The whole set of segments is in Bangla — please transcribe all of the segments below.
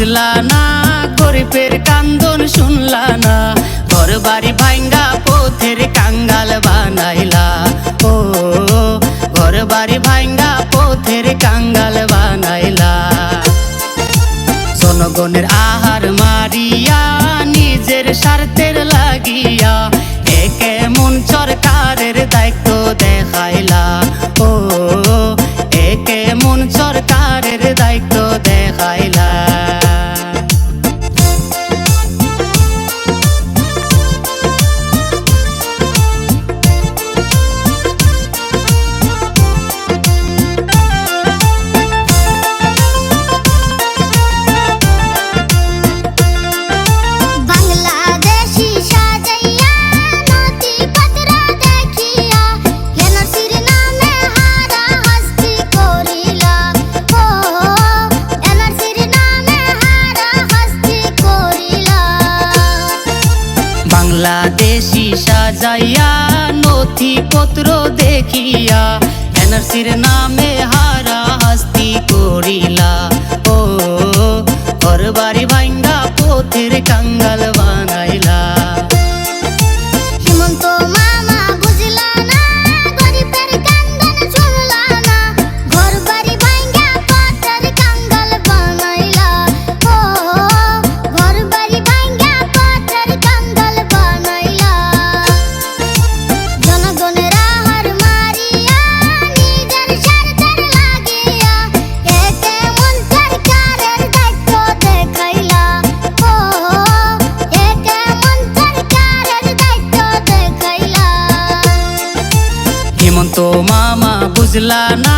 বুঝলা না গরিবের কান্দন শুনলা না ঘর বাড়ি ভাঙ্গা পথের কাঙ্গাল বানাইলা। ও ঘর বাড়ি ভাঙ্গা পথের কাঙ্গাল বানাইলা। জনগণের আহার মারিয়া, নিজের স্বার্থের লাগিয়া, একে মন সরকারের দায়িত্ব দেখাইলা। ও, একে মন সরকারের দায়িত্ব দেখাইলা। সাজাইয়া নথিপত্র দেখিয়া এনআরসির নামে হারা হাস্তি করিলা হেমন্ত মামা বুঝলা না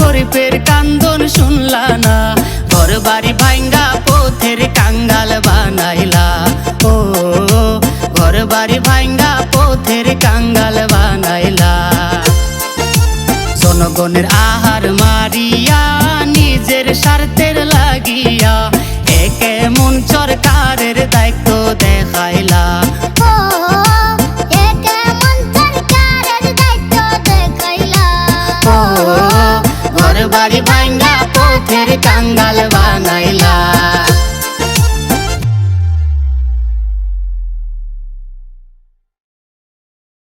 গরিবের কান্দন শুনলা না। ঘর বাড়ি ভাঙ্গা পথের কাঙ্গাল বানাইলা। ও ঘর বাড়ি ভাঙ্গা পথের কাঙ্গাল বানাইলা। জনগণের আহার মারিয়া, নিজের স্বার্থের লাগিয়া, একে মন সরকারের দায়িত্ব everybody.